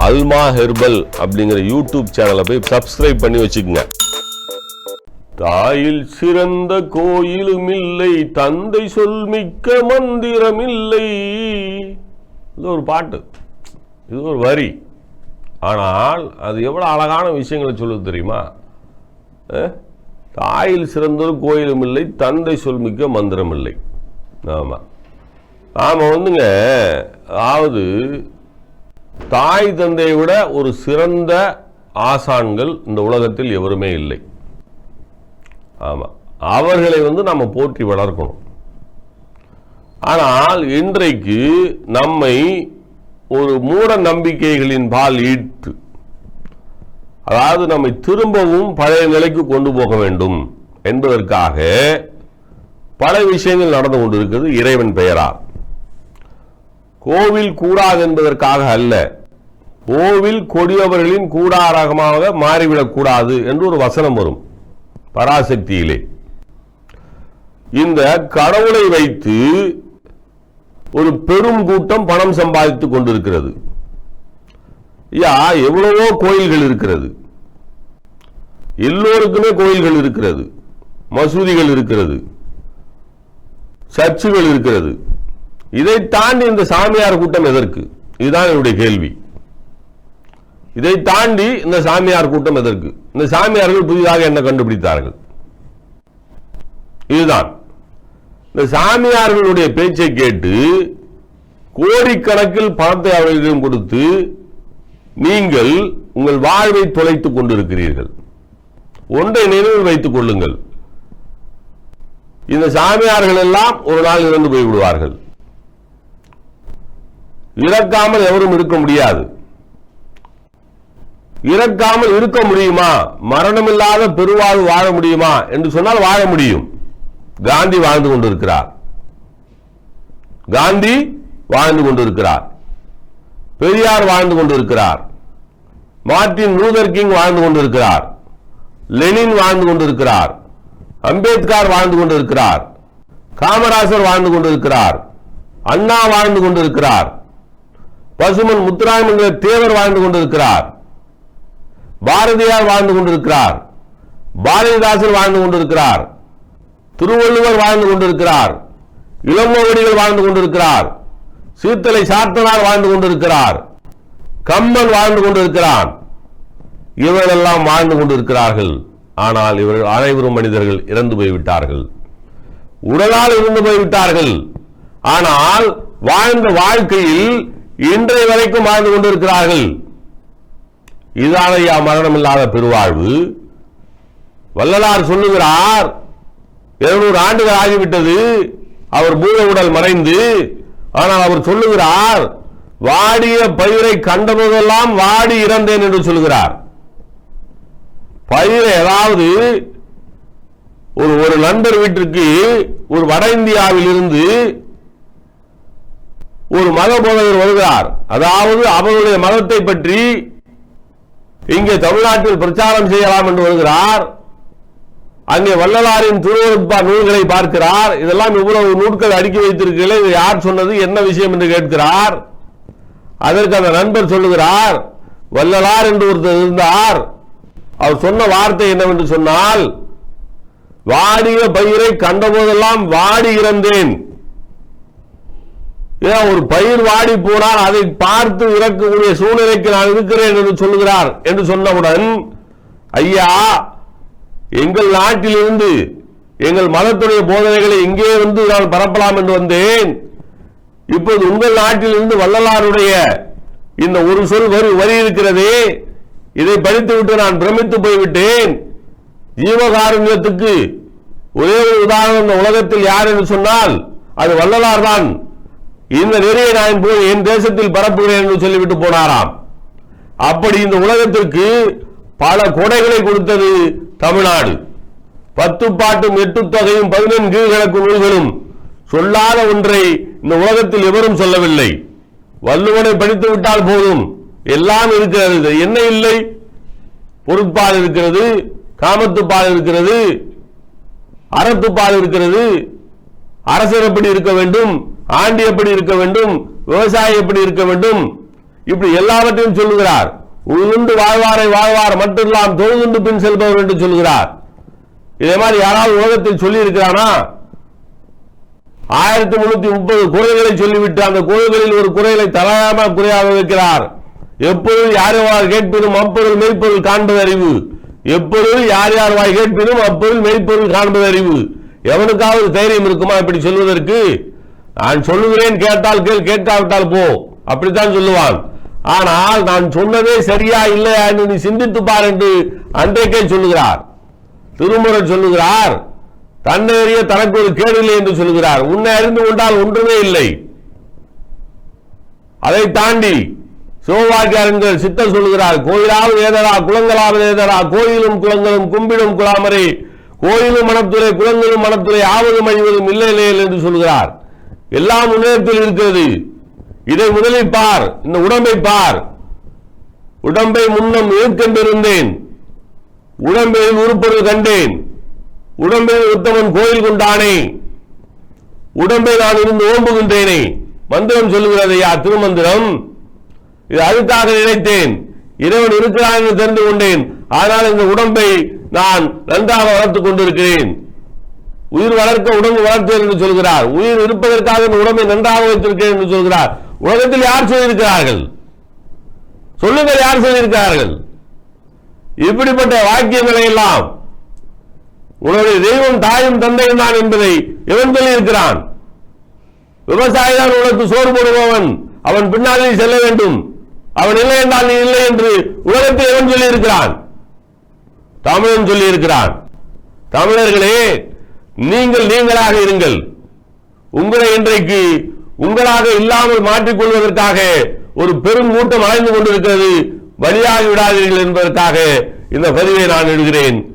அல்மா herbal அப்படிங்கிற YouTube சேனலை போய் சப்ஸ்கிரைப் பண்ணி வச்சுக்கோங்க. தாயில் சிறந்த கோயிலும் இல்லை தந்தை சொல் மிக்க மந்திரம் இல்லை. இது ஒரு பாட்டு. இது ஒரு வரி. ஆனால் அது எவ்வளோ அழகான விஷயங்களை சொல்லுது தெரியுமா? தாயில் சிறந்தொரு கோயிலும் இல்லை தந்தை சொல் மிக்க மந்திரம் இல்லை. ஆமாம் நாம் வந்துங்க அதாவது தாய் தந்தையை விட ஒரு சிறந்த ஆசான்கள் இந்த உலகத்தில் எவருமே இல்லை. ஆமாம் அவர்களை வந்து நம்ம போற்றி வளர்க்கணும். ஆனால் இன்றைக்கு நம்மை ஒரு மூட நம்பிக்கைகளின் பால் ஈட்டு அதாவது நம்மை திரும்பவும் பழைய நிலைக்கு கொண்டு போக வேண்டும் என்பதற்காக பல விஷயங்கள் நடந்து கொண்டிருக்கிறது. இறைவன் பெயரால். கோவில் கூடாது என்பதற்காக அல்ல. கோவில் கொடியவர்களின் கூடாரகமாக மாறிவிடக் என்று ஒரு வசனம் வரும். பராசக்தியிலே. இந்த கடவுளை வைத்து ஒரு பெரும் கூட்டம் பணம் சம்பாதித்துக் கொண்டிருக்கிறது. ஐயா எவ்வளவோ கோயில்கள் இருக்கிறது. எல்லோருக்குமே கோயில்கள் இருக்கிறது. மசூதிகள் இருக்கிறது. சர்ச்சுகள் இருக்கிறது. இதை தாண்டி இந்த சாமியார் கூட்டம் எதற்கு? இதுதான் என்னுடைய கேள்வி. இதை தாண்டி இந்த சாமியார் கூட்டம் எதற்கு? இந்த சாமியார்கள் புதிதாக என்ன கண்டுபிடித்தார்கள்? இதுதான். இந்த சாமியார்களுடைய பேச்சை கேட்டு கோடிக்கணக்கில் பணத்தை அவர்களிடம் கொடுத்து நீங்கள் உங்கள் வாழ்வை தொலைத்துக் கொண்டிருக்கிறீர்கள். ஒன்றை நினைவில் வைத்துக் கொள்ளுங்கள். இந்த சாமியார்கள் எல்லாம் ஒரு நாள் இறந்து போய் விடுவார்கள் இறக்காமல் எவரும் இருக்க முடியாது. இறக்காமல் இருக்க முடியுமா? மரணமில்லாத பெருவாழ்வு வாழ முடியுமா? என்று சொன்னால் வாழ முடியும். காந்தி வாழ்ந்து கொண்டிருக்கிறார். காந்தி வாழ்ந்து கொண்டிருக்கிறார். பெரியார் வாழ்ந்து கொண்டிருக்கிறார். மார்ட்டின் லூதர் கிங் வாழ்ந்து கொண்டிருக்கிறார். லெனின் வாழ்ந்து கொண்டிருக்கிறார். அம்பேத்கர் வாழ்ந்து கொண்டிருக்கிறார். காமராசர் வாழ்ந்து கொண்டிருக்கிறார். அண்ணா வாழ்ந்து கொண்டிருக்கிறார். பசுமன் முத்துராமன் என்கிற தேவர் வாழ்ந்து கொண்டிருக்கிறார். பாரதியார் வாழ்ந்து கொண்டிருக்கிறார். பாரதிதாசன் வாழ்ந்து கொண்டிருக்கிறார். திருவள்ளுவர் வாழ்ந்து கொண்டிருக்கிறார். இளமோவடிகள் வாழ்ந்து கொண்டிருக்கிறார். சீர்த்தலை சாத்தனார் வாழ்ந்து கொண்டிருக்கிறார். கம்மன் வாழ்ந்து கொண்டிருக்கிறான். இவர்களெல்லாம் வாழ்ந்து கொண்டிருக்கிறார்கள். ஆனால் இவர்கள் அனைவரும் மனிதர்கள் இறந்து போய்விட்டார்கள். உடலால் இருந்து போய்விட்டார்கள். ஆனால் வாழ்ந்த வாழ்க்கையில் இன்றைய வரைக்கும் வாழ்ந்து கொண்டிருக்கிறார்கள். இதான ஐயா மரணம் இல்லாத பெருவாழ்வு. வள்ளலார் சொல்லுகிறார் இருநூறு ஆண்டுகள் ஆகிவிட்டது. அவர் பூத உடல் மறைந்து ஆனால் அவர் சொல்லுகிறார் வாடிய பயிரை கண்டபோதெல்லாம் வாடி இறந்தேன் என்று சொல்லுகிறார். பயிரை அதாவது ஒரு ஒரு நண்பர் வீட்டிற்கு ஒரு வட இந்தியாவில் இருந்து ஒரு மத போதகர் வருகிறார். அதாவது அவருடைய மதத்தை பற்றி இங்கே தமிழ்நாட்டில் பிரச்சாரம் செய்யலாம் என்று வருகிறார். அங்கே வள்ளலாரின் திருவருட்பா நூல்களை பார்க்கிறார். இதெல்லாம் இவ்வளவு நூல்கள் அடுக்கி வைத்திருக்கீங்களே இது யார் சொன்னது என்ன விஷயம் என்று கேட்கிறார். அதற்கு அந்த நண்பர் சொல்லுகிறார் வள்ளலார் என்று ஒருத்தர் இருந்தார். அவர் சொன்ன வார்த்தை என்னவென்று சொன்னால் வாடிய பயிரை கண்டபோதெல்லாம் வாடி இறந்தேன். ஏன் ஒரு பயிர் வாடி போனால் அதை பார்த்து இறக்கக்கூடிய சூழ்நிலைக்கு நான் இருக்கிறேன் என்று சொல்லுகிறார் என்று சொன்னவுடன் ஐயா எங்கள் நாட்டிலிருந்து எங்கள் மதத்துடைய போதனைகளை இங்கே வந்து நான் பரப்பலாம் என்று வந்தேன். இப்போது உங்கள் நாட்டிலிருந்து வள்ளலாருடைய இந்த ஒரு சொல் வரி வரி இருக்கிறதே. இதை படித்துவிட்டு நான் பிரமித்து போய்விட்டேன். ஜீவகாருண்யத்துக்கு ஒரே ஒரு உதாரணம் இந்த உலகத்தில் யார் என்று சொன்னால் அது வள்ளலார் தான். இந்த நெறியை நான் போய் என் தேசத்தில் பரப்புகிறேன் என்று சொல்லிவிட்டு போனாராம். அப்படி இந்த உலகத்திற்கு பல கொடைகளை கொடுத்தது தமிழ்நாடு. பத்து பாட்டும் எட்டு தொகையும் பதினெண் கீழ்கணக்கு நூல்களும் சொல்லாத ஒன்றை இந்த உலகத்தில் எவரும் சொல்லவில்லை. வள்ளுவனை படித்து விட்டால் போதும். எல்லாம் இருக்கிறது. என்ன இல்லை? பொருட்பால் இருக்கிறது காமத்துப்பால் இருக்கிறது அறத்துப்பால் இருக்கிறது. அரசு எப்படி இருக்க வேண்டும்? ஆண்டி எப்படி இருக்க வேண்டும்? விவசாயி எப்படி இருக்க வேண்டும்? இப்படி எல்லாவற்றையும் சொல்லுகிறார். உழுந்து வாழ்வாரை வாழ்வார் மட்டும் தொழுதுண்டு பின் செல்பவர் என்று சொல்லுகிறார். இதே மாதிரி யாராவது உலகத்தில் சொல்லி இருக்கிறானா ஆயிரத்தி முன்னூத்தி முப்பது குறைகளை சொல்லிவிட்டு அந்த குறைகளில் ஒரு குறைகளை தலையாம குறையாக வைக்கிறார். எப்பொழுது யார் யார் கேட்பினும் அப்பொருள் மெய்ப்பொருள் காண்பது அறிவு எப்பொழுது யார் யார் வாய் கேட்பினும் அப்பொருள் மெய்ப்பொருள் காண்பது அறிவு எவனுக்காவது தைரியம் இருக்குமா இப்படி சொல்வதற்கு? நான் சொல்லுகிறேன் கேட்டால் கேள் கேட்காவிட்டால் போ. அப்படித்தான் சொல்லுவான். ஆனால் நான் சொன்னதே சரியா இல்லையா என்று நீ சிந்தித்து பார் என்று அன்றைக்கே சொல்லுகிறார். திருமுறை சொல்லுகிறார் தன்னை அறிய தனக்கு ஒரு கேடில்லை என்று சொல்லுகிறார். உன்னை அறிந்து கொண்டால் ஒன்றுமே இல்லை. அதை தாண்டி சிவவாக்கியாரங்கள் சித்தர் சொல்லுகிறார் கோயிலாவது ஏதரா குளங்களாவது ஏதரா கோயிலும் குளங்களும் கும்பிடும் குழாமரை கோயிலும் மனத்துறை குளங்களும் மனத்துறை ஆவதும் அழிவதும் இல்லை இல்லை என்று சொல்கிறார் எல்லாம் முன்னேற்றத்தில் இருக்கிறது. இதை முதலில் பார். இந்த உடம்பை பார். உடம்பை முன்னம் ஏற்கென்றிருந்தேன் உடம்பில் உருப்பொருள் கண்டேன். உடம்பில் உத்தமன் கோயில் கொண்டானே. உடம்பை நான் இருந்து ஓம்புகின்றேனே. மந்திரம் சொல்லுகிறது திருமந்திரம். இது அதுக்காக நினைத்தேன். இறைவன் இருக்கிறான் என்று தெரிந்து கொண்டேன். ஆனால் இந்த உடம்பை நான் நன்றாக வளர்த்துக் கொண்டிருக்கிறேன். உயிர் வளர்க்க உடம்பு வளர்த்தேன் என்று சொல்கிறார். உயிர் இருப்பதற்காக இந்த உடம்பை நன்றாக வைத்திருக்கிறேன் என்று சொல்கிறார். உலகத்தில் யார் சொல்லியிருக்கிறார்கள் சொல்லுங்கள் யார் சொல்லியிருக்கிறார்கள் இப்படிப்பட்ட வாக்கியங்களை எல்லாம் உன்னுடைய தெய்வம் தாயும் தந்தையும் தான் என்பதை எவன் சொல்லியிருக்கிறான். விவசாயி தான் உனக்கு சோறு போடுபவன். அவன் பின்னால் நீ செல்ல வேண்டும். அவன் இல்லை என்றால் நீ இல்லை என்று உலகத்தை எவன் சொல்லியிருக்கிறான். தமிழன் சொல்லியிருக்கிறான். தமிழர்களே நீங்கள் நீங்களாக இருங்கள். உங்களை இன்றைக்கு உங்களாக இல்லாமல் மாற்றிக்கொள்வதற்காக ஒரு பெரும் கூட்டம் அலைந்து கொண்டிருக்கிறது. பலியாகி விடாதீர்கள் என்பதற்காக இந்த பதிவை நான் எழுகிறேன்